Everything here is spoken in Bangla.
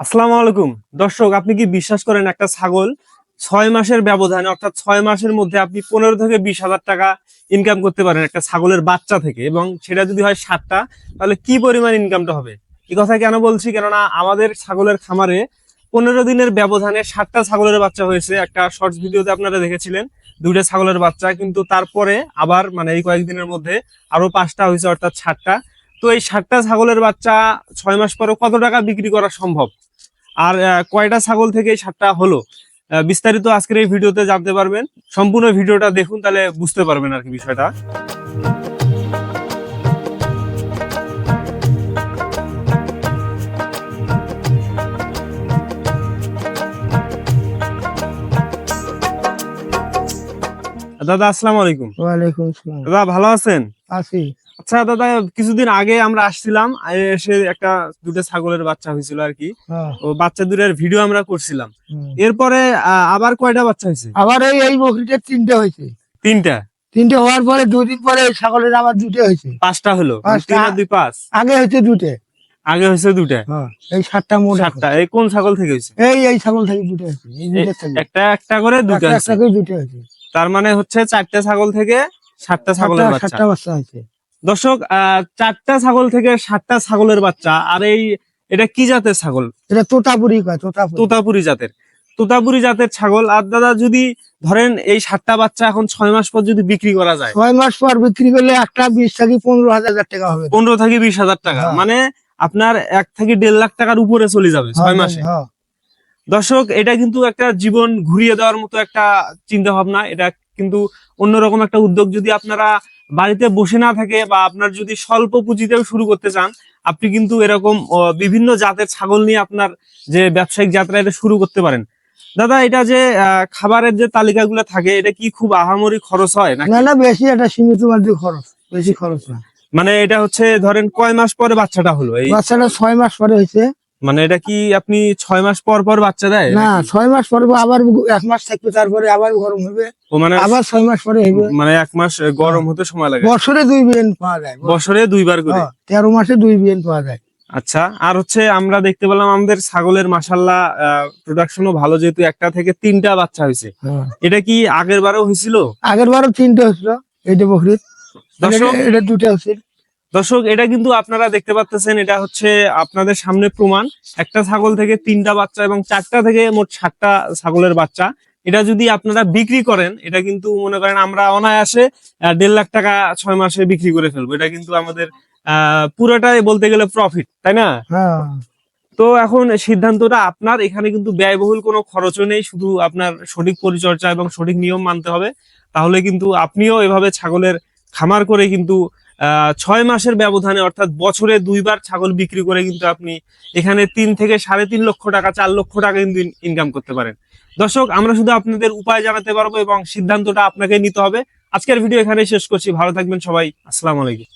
আসসালামু আলাইকুম। দর্শক, আপনি কি বিশ্বাস করেন একটা ছাগল ছয় মাসের ব্যবধানে, অর্থাৎ ছয় মাসের মধ্যে আপনি পনেরো থেকে বিশ হাজার টাকা ইনকাম করতে পারেন একটা ছাগলের বাচ্চা থেকে এবং সেটা যদি হয় সাতটা, তাহলে কি পরিমাণ ইনকামটা হবে? এই কথা কেন বলছি? কেননা আমাদের ছাগলের খামারে পনেরো দিনের ব্যবধানে সাতটা ছাগলের বাচ্চা হয়েছে। একটা শর্টস ভিডিওতে আপনারা দেখেছিলেন, দুইটা ছাগলের বাচ্চা, কিন্তু তারপরে আবার মানে এই কয়েকদিনের মধ্যে আরও পাঁচটা হয়েছে, অর্থাৎ সাতটা। তো এই সাতটা ছাগলের বাচ্চা ছয় মাস পরে কত টাকা বিক্রি করা সম্ভব? আর কয়টা ছাগল থেকে সাতটা হলো? বিস্তারিত আজকের এই ভিডিওতে জানতে পারবেন। সম্পূর্ণ ভিডিওটা দেখুন তাহলে বুঝতে পারবেন আর কি বিষয়টা। দাদা আসসালামু আলাইকুম। ওয়ালাইকুম সালাম দাদা ভালো আছেন? আছি। আচ্ছা দাদা কিছুদিন আগে আমরা আসছিলাম এসে একটা দুটো ছাগলের বাচ্চা হয়েছিল আর কি। হ্যাঁ, ও বাচ্চা দুটার ভিডিও আমরা করছিলাম। এরপরে আবার কয়টা বাচ্চা হয়েছে? আবার এই এই বকরিটার তিনটে হয়েছে। তিনটা? তিনটে হওয়ার পরে দুদিন পরে ছাগলের আবার দুটো হয়েছে। পাঁচটা হলো? পাঁচটা। দুই পাঁচ? আগে হয়েছে দুটে আগে হয়েছে দুটা হ্যাঁ এই সাতটা মোট। সাতটা। এই কোন ছাগল থেকে হয়েছে? এই এই ছাগল থেকে দুটো হয়েছে। একটা একটা করে দুটা একটা করে দুটো হয়েছে। তার মানে হচ্ছে চারটা ছাগল থেকে সাতটা ছাগলের বাচ্চা। সাতটা বাচ্চা হয়েছে। দর্শক আহ, চারটা ছাগল থেকে সাতটা ছাগলের বাচ্চা আর এই এটা কি জাতের ছাগল? এটা তোতাপুরি তোতাপুরি। জাতের। তোতাপুরি জাতের ছাগল আর দাদা যদি ধরেন এই সাতটা বাচ্চা এখন ছয় মাস পর যদি বিক্রি করা যায় ছয় মাস পর বিক্রি করলে একটা বিশ থেকে পনেরো হাজার টাকা হবে। পনেরো থেকে বিশ হাজার টাকা। হ্যাঁ। মানে আপনার এক থেকে দেড় লাখ টাকার উপরে চলে যাবে ছয় মাসে। হ্যাঁ, দর্শক এটা কিন্তু একটা জীবন ঘুরিয়ে দেওয়ার মতো একটা চিন্তা ভাবনা এটা কিন্তু অন্যরকম একটা উদ্যোগ যদি আপনারা বাড়িতে বসে না থাকে বা আপনার যদি স্বল্প পুঁজিতেও শুরু করতে চান আপনি কিন্তু এরকম বিভিন্ন জাতের ছাগল নিয়ে আপনার যে ব্যবসায়িক যাত্রা এটা শুরু করতে পারেন। দাদা এটা যে খাবারের যে তালিকাগুলো থাকে এটা কি খুব আহামরি খরচ হয় না না বেশি একটা সীমিত খরচ বেশি খরচ না। মানে এটা হচ্ছে ধরেন কয় মাস পরে বাচ্চাটা হলো? এই বাচ্চাটা ছয় মাস পরে হয়েছে। মানে এটা কি আপনি ছয় মাস পর পর বাচ্চা দেয় না ছয় মাস পর আবার এক মাস থাকবে তারপরে আবার গরম হবে। ও মানে আবার ছয় মাস পরে হবে মানে এক মাস গরম হতে সময় লাগে। বছরে দুই বিয়ান পাওয়া যায় বছরে। দুইবার করে? হ্যাঁ, তেরো মাসে দুই বিয়ান পাওয়া যায়। আচ্ছা আর হচ্ছে আমরা দেখতে পেলাম আমাদের ছাগলের মাসাল্লাহ প্রোডাকশনও ভালো যেহেতু একটা থেকে তিনটা বাচ্চা হয়েছে। এটা কি আগের বারও হয়েছিল? আগের বারও তিনটে হয়েছিল এইটা বকরিদ দর্শক এটা- দুটা দুটো হয়েছিল দর্শক এটা কিন্তু আপনারা দেখতে পাচ্ছেন এটা হচ্ছে আপনাদের সামনে প্রমাণ। একটা ছাগল থেকে তিনটা বাচ্চা এবং চারটা থেকে মোট সাতটা ছাগলের বাচ্চা। এটা যদি আপনারা বিক্রি করেন এটা কিন্তু মনে করেন আমরা অনায়াসে দেড় লাখ টাকা ছয় মাসে বিক্রি করে ফেলব। এটা কিন্তু আমাদের আহ পুরোটাই বলতে গেলে প্রফিট তাই না? হ্যাঁ। তো এখন সিদ্ধান্তটা আপনার। এখানে কিন্তু ব্যয়বহুল কোনো খরচও নেই শুধু আপনার সঠিক পরিচর্যা এবং সঠিক নিয়ম মানতে হবে। তাহলে কিন্তু আপনিও এভাবে ছাগলের খামার করে কিন্তু ছয় মাসের ব্যবধানে, অর্থাৎ বছরে দুইবার ছাগল বিক্রি করে কিন্তু আপনি এখানে তিন থেকে সাড়ে তিন লক্ষ টাকা, চার লক্ষ টাকা কিন্তু ইনকাম করতে পারেন। দর্শক, আমরা শুধু আপনাদের উপায় জানাতে পারব এবং সিদ্ধান্তটা আপনাকে নিতে হবে। আজকের ভিডিও এখানে শেষ করছি। ভালো থাকবেন সবাই। আসসালাম আলাইকুম।